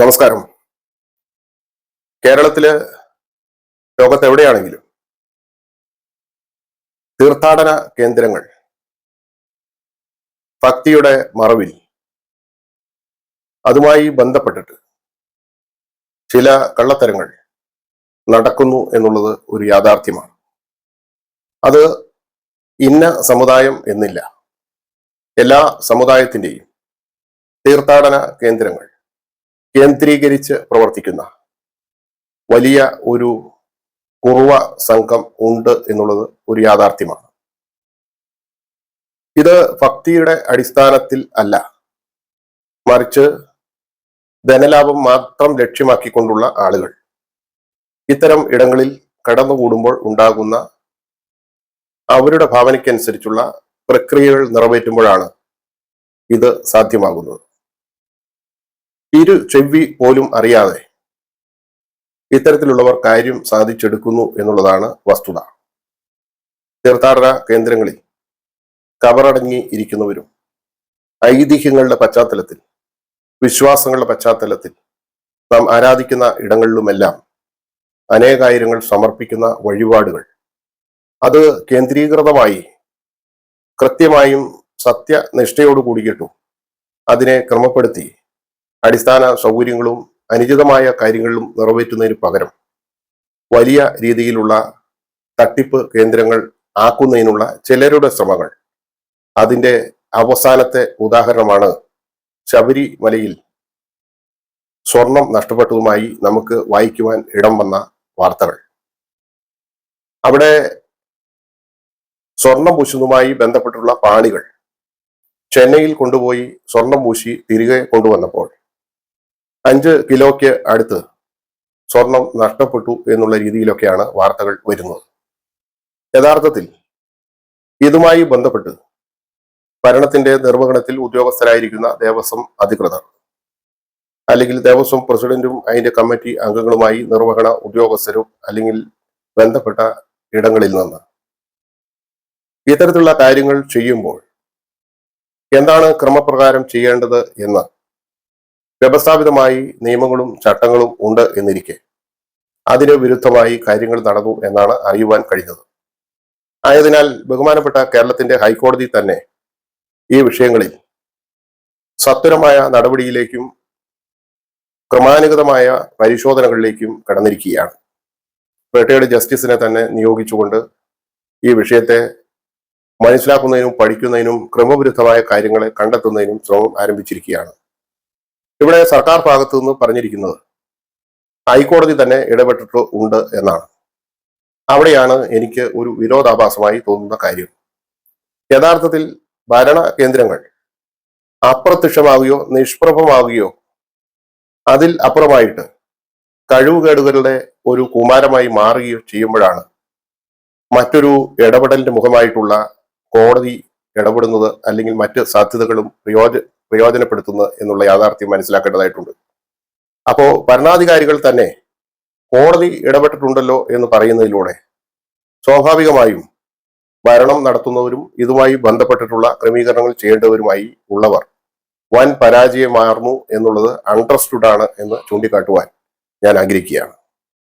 നമസ്കാരം. കേരളത്തിൽ ലോകത്ത് എവിടെയാണെങ്കിലും തീർത്ഥാടന കേന്ദ്രങ്ങൾ ഭക്തിയുടെ മറവിൽ അതുമായി ബന്ധപ്പെട്ടിട്ട് ചില കള്ളത്തരങ്ങൾ നടക്കുന്നു എന്നുള്ളത് ഒരു യാഥാർത്ഥ്യമാണ്. അത് ഇന്ന സമുദായം എന്നില്ല. എല്ലാ സമുദായത്തിന്റെയും തീർത്ഥാടന കേന്ദ്രങ്ങൾ കേന്ദ്രീകരിച്ച് പ്രവർത്തിക്കുന്ന വലിയ ഒരു കുറുവ സംഘം ഉണ്ട് എന്നുള്ളത് ഒരു യാഥാർത്ഥ്യമാണ്. ഇത് ഭക്തിയുടെ അടിസ്ഥാനത്തിൽ അല്ല. മറിച്ച് ധനലാഭം മാത്രം ലക്ഷ്യമാക്കിക്കൊണ്ടുള്ള ആളുകൾ. ഇത്തരം ഇടങ്ങളിൽ കടന്നുകൂടുമ്പോൾ ഉണ്ടാകുന്ന അവരുടെ ഭാവനയ്ക്കനുസരിച്ചുള്ള പ്രക്രിയകൾ നിറവേറ്റുമ്പോഴാണ് ഇത് സാധ്യമാകുന്നത്. ഇരു ചെവി പോലും അറിയാതെ ഇത്തരത്തിലുള്ളവർ കാര്യം സാധിച്ചെടുക്കുന്നു എന്നുള്ളതാണ് വസ്തുത. തീർത്ഥാടന കേന്ദ്രങ്ങളിൽ കവറടങ്ങി ഇരിക്കുന്നവരും ഐതിഹ്യങ്ങളുടെ പശ്ചാത്തലത്തിൽ വിശ്വാസങ്ങളുടെ പശ്ചാത്തലത്തിൽ നാം ആരാധിക്കുന്ന ഇടങ്ങളിലുമെല്ലാം അനേകായിരങ്ങൾ സമർപ്പിക്കുന്ന വഴിപാടുകൾ. അത് കേന്ദ്രീകൃതമായി കൃത്യമായും സത്യനിഷ്ഠയോട് കൂടിയിട്ടും അതിനെ ക്രമപ്പെടുത്തി അടിസ്ഥാന സൗകര്യങ്ങളും അനുചിതമായ കാര്യങ്ങളിലും നിറവേറ്റുന്നതിന് പകരം വലിയ രീതിയിലുള്ള തട്ടിപ്പ് കേന്ദ്രങ്ങൾ ആക്കുന്നതിനുള്ള ചിലരുടെ ശ്രമങ്ങൾ. അതിന്റെ അവസാനത്തെ ഉദാഹരണമാണ് ശബരിമലയിൽ സ്വർണം നഷ്ടപ്പെട്ടതുമായി നമുക്ക് വായിക്കുവാൻ ഇടം വന്ന വാർത്തകൾ. അവിടെ സ്വർണം പൂശുന്നതുമായി ബന്ധപ്പെട്ടുള്ള പാണികൾ ചെന്നൈയിൽ കൊണ്ടുപോയി സ്വർണം പൂശി തിരികെ കൊണ്ടുവന്നപ്പോൾ അഞ്ച് കിലോയ്ക്ക് അടുത്ത് സ്വർണം നഷ്ടപ്പെട്ടു എന്നുള്ള രീതിയിലൊക്കെയാണ് വാർത്തകൾ വരുന്നത്. യഥാർത്ഥത്തിൽ ഇതുമായി ബന്ധപ്പെട്ട് ഭരണത്തിന്റെ നിർവഹണത്തിൽ ഉദ്യോഗസ്ഥരായിരിക്കുന്ന ദേവസ്വം അധികൃതർ അല്ലെങ്കിൽ ദേവസ്വം പ്രസിഡന്റും അതിന്റെ കമ്മിറ്റി അംഗങ്ങളുമായി നിർവഹണ ഉദ്യോഗസ്ഥരും അല്ലെങ്കിൽ ബന്ധപ്പെട്ട ഇടങ്ങളിൽ നിന്ന് ഇത്തരത്തിലുള്ള കാര്യങ്ങൾ ചെയ്യുമ്പോൾ എന്താണ് ക്രമപ്രകാരം ചെയ്യേണ്ടത് എന്ന് വ്യവസ്ഥാപിതമായി നിയമങ്ങളും ചട്ടങ്ങളും ഉണ്ട് എന്നിരിക്കെ. അതിന് വിരുദ്ധമായി കാര്യങ്ങൾ നടന്നു എന്നാണ് അറിയുവാൻ കഴിഞ്ഞത്. ആയതിനാൽ ബഹുമാനപ്പെട്ട കേരളത്തിന്റെ ഹൈക്കോടതി തന്നെ ഈ വിഷയങ്ങളിൽ സത്വരമായ നടപടിയിലേക്കും ക്രമാനുഗതമായ പരിശോധനകളിലേക്കും കടന്നിരിക്കുകയാണ്. പേട്ടയുടെ ജസ്റ്റിസിനെ തന്നെ നിയോഗിച്ചുകൊണ്ട് ഈ വിഷയത്തെ മനസ്സിലാക്കുന്നതിനും പഠിക്കുന്നതിനും ക്രമവിരുദ്ധമായ കാര്യങ്ങളെ കണ്ടെത്തുന്നതിനും ശ്രമം ആരംഭിച്ചിരിക്കുകയാണ്. ഇവിടെ സർക്കാർ ഭാഗത്തു നിന്ന് പറഞ്ഞിരിക്കുന്നത് ഹൈക്കോടതി തന്നെ ഇടപെട്ടിട്ട് ഉണ്ട് എന്നാണ്. അവിടെയാണ് എനിക്ക് ഒരു വിരോധാഭാസമായി തോന്നുന്ന കാര്യം. യഥാർത്ഥത്തിൽ ഭരണ കേന്ദ്രങ്ങൾ അപ്രത്യക്ഷമാവുകയോ നിഷ്പ്രഭമാവുകയോ അതിൽ അപ്പുറമായിട്ട് കഴിവുകേടുകളുടെ ഒരു കുമാരമായി മാറുകയോ ചെയ്യുമ്പോഴാണ് മറ്റൊരു ഇടപെടലിന്റെ മുഖമായിട്ടുള്ള കോടതി ഇടപെടുന്നത് അല്ലെങ്കിൽ മറ്റ് സാധ്യതകളും പ്രയോജ പ്രയോജനപ്പെടുത്തുന്നത് എന്നുള്ള യാഥാർത്ഥ്യം മനസ്സിലാക്കേണ്ടതായിട്ടുണ്ട്. അപ്പോൾ ഭരണാധികാരികൾ തന്നെ കോടതി ഇടപെട്ടിട്ടുണ്ടല്ലോ എന്ന് പറയുന്നതിലൂടെ സ്വാഭാവികമായും ഭരണം നടത്തുന്നവരും ഇതുമായി ബന്ധപ്പെട്ടിട്ടുള്ള ക്രമീകരണങ്ങൾ ചെയ്യേണ്ടവരുമായി ഉള്ളവർ വൻ പരാജയമാർന്നു എന്നുള്ളത് അണ്ടർസ്റ്റുഡ് ആണ് എന്ന് ചൂണ്ടിക്കാട്ടുവാൻ ഞാൻ ആഗ്രഹിക്കുകയാണ്.